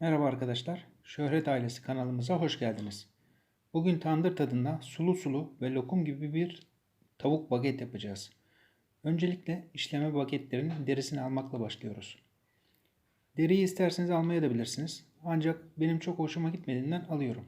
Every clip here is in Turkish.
Merhaba arkadaşlar. Şöhret Ailesi kanalımıza hoş geldiniz. Bugün tandır tadında sulu sulu ve lokum gibi bir tavuk baget yapacağız. Öncelikle işleme bagetlerinin derisini almakla başlıyoruz. Deriyi isterseniz almaya da bilirsiniz. Ancak benim çok hoşuma gitmediğinden alıyorum.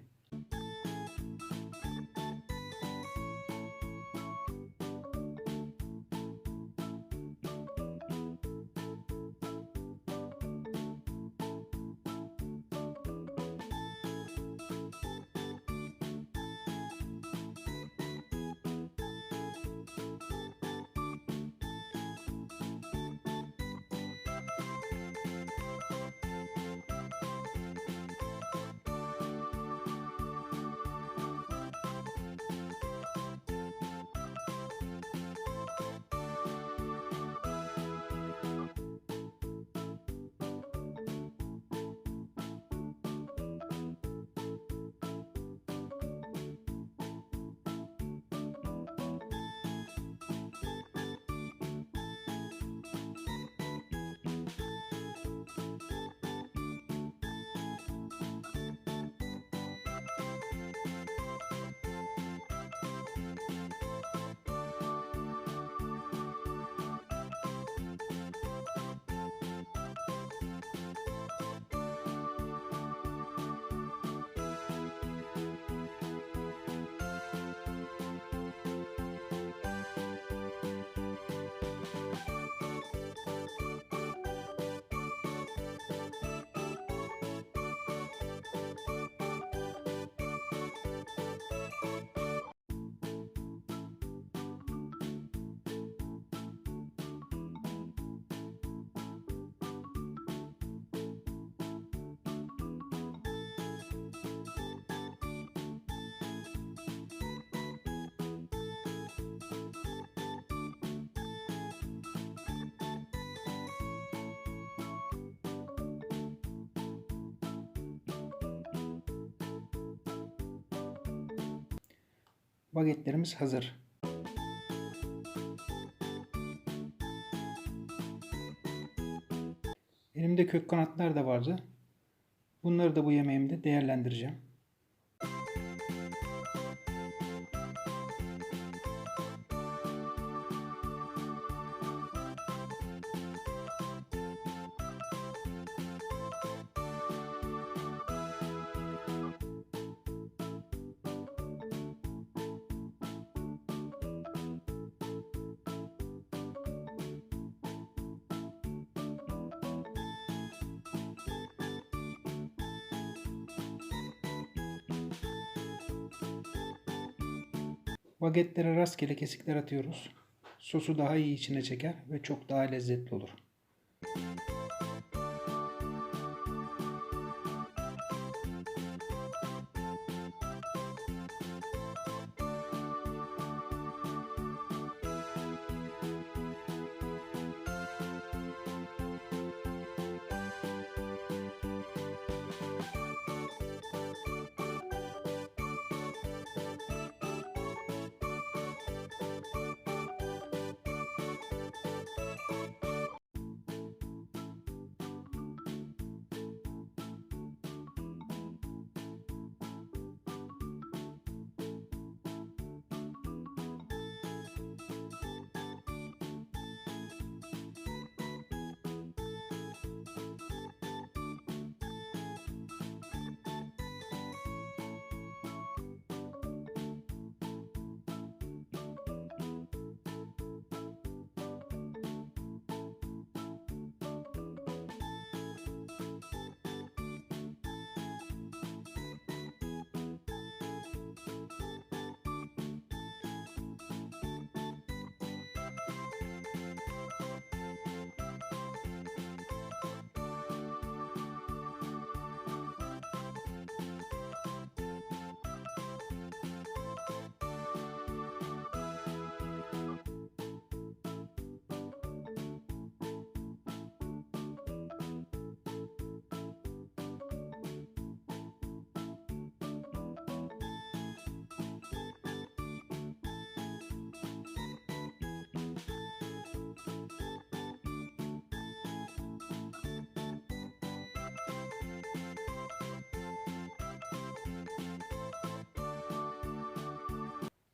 Bagetlerimiz hazır. Elimde kök kanatlar da vardı. Bunları da bu yemeğimde değerlendireceğim. Bagetlere rastgele kesikler atıyoruz. Sosu daha iyi içine çeker ve çok daha lezzetli olur.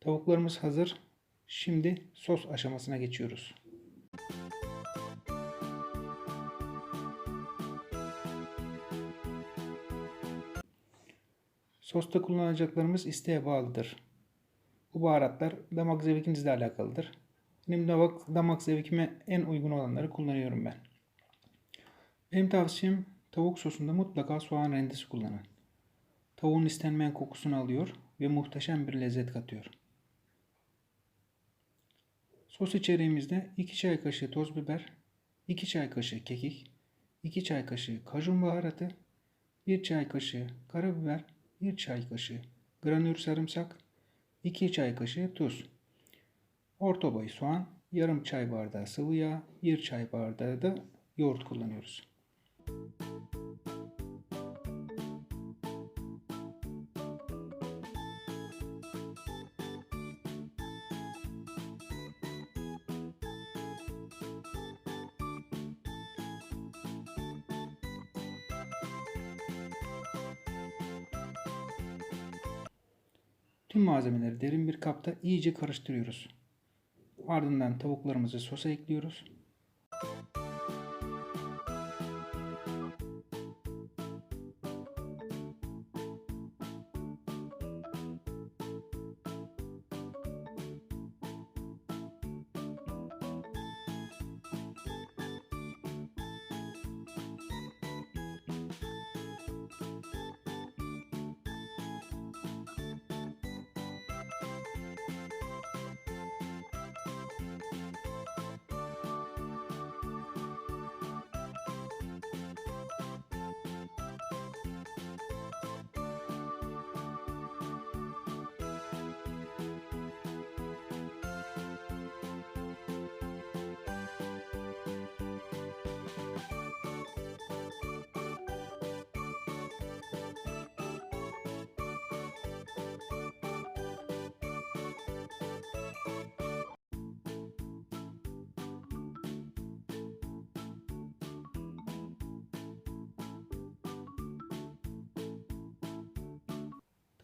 Tavuklarımız hazır. Şimdi sos aşamasına geçiyoruz. Sosta kullanacaklarımız isteğe bağlıdır. Bu baharatlar damak zevkinizle alakalıdır. Benim damak, damak zevkime en uygun olanları kullanıyorum ben. Benim tavsiyem tavuk sosunda mutlaka soğan rendesi kullanın. Tavuğun istenmeyen kokusunu alıyor ve muhteşem bir lezzet katıyor. Sos içeriğimizde 2 çay kaşığı toz biber, 2 çay kaşığı kekik, 2 çay kaşığı kajun baharatı, 1 çay kaşığı karabiber, 1 çay kaşığı granür sarımsak, 2 çay kaşığı tuz, orta boy soğan, yarım çay bardağı sıvı yağ, 1 çay bardağı da yoğurt kullanıyoruz. Tüm malzemeleri derin bir kapta iyice karıştırıyoruz. Ardından tavuklarımızı sosa ekliyoruz.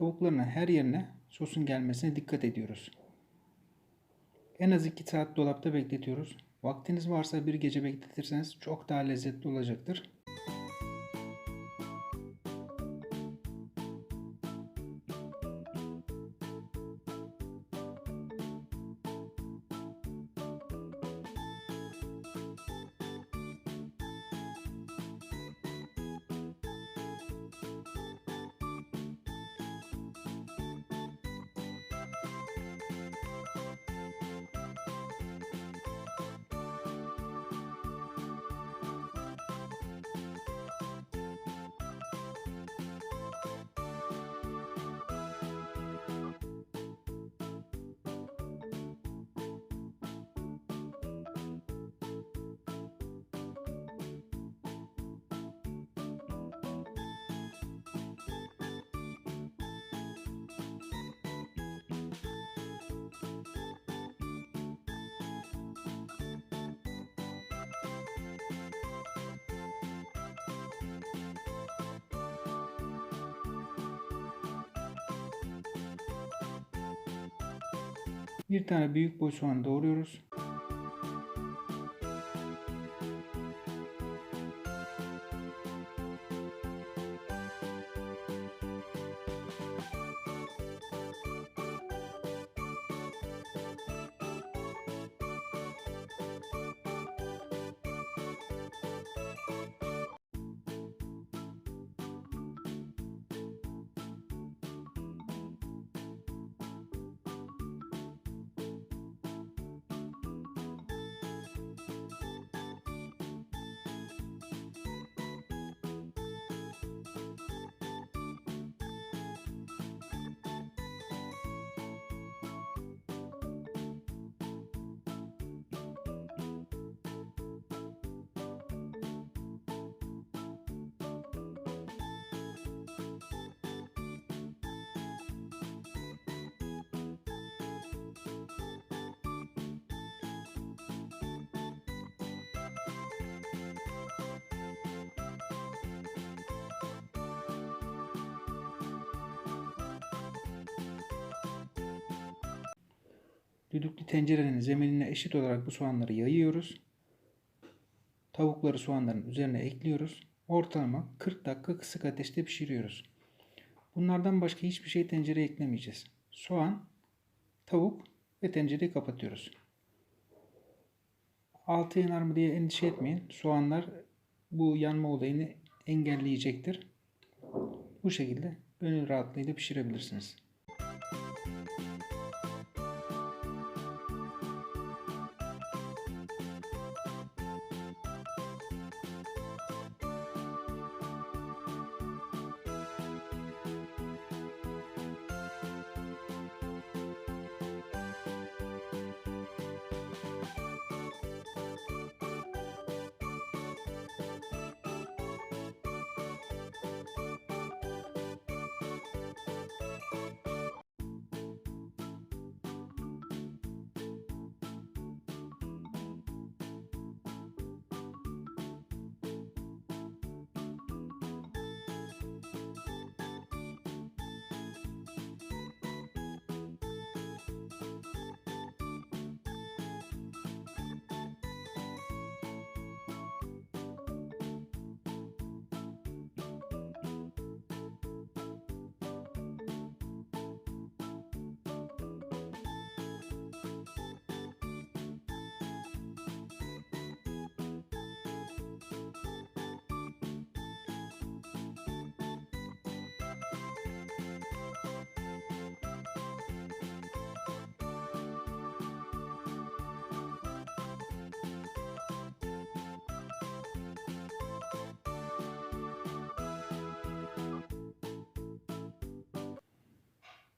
Tavukların her yerine sosun gelmesine dikkat ediyoruz. En az 2 saat dolapta bekletiyoruz. Vaktiniz varsa bir gece bekletirseniz çok daha lezzetli olacaktır. Bir tane büyük boy soğan doğruyoruz. Düdüklü tencerenin zeminine eşit olarak bu soğanları yayıyoruz. Tavukları soğanların üzerine ekliyoruz. Ortalama 40 dakika kısık ateşte pişiriyoruz. Bunlardan başka hiçbir şey tencereye eklemeyeceğiz. Soğan, tavuk ve tencereyi kapatıyoruz. Altı yanar mı diye endişe etmeyin. Soğanlar bu yanma olayını engelleyecektir. Bu şekilde gönül rahatlığıyla pişirebilirsiniz.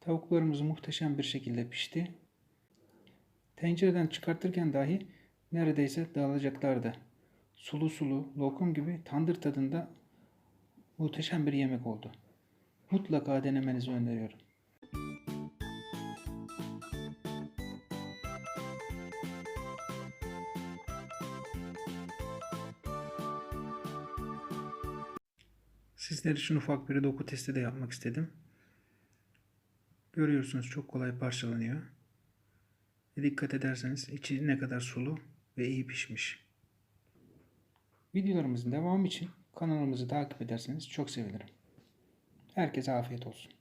Tavuklarımız muhteşem bir şekilde pişti. Tencereden çıkartırken dahi neredeyse dağılacaklardı. Sulu sulu, lokum gibi tandır tadında muhteşem bir yemek oldu. Mutlaka denemenizi öneriyorum. Sizler için ufak bir doku testi de yapmak istedim. Görüyorsunuz çok kolay parçalanıyor. Ve dikkat ederseniz içi ne kadar sulu ve iyi pişmiş. Videolarımızın devamı için kanalımızı takip ederseniz çok sevinirim. Herkese afiyet olsun.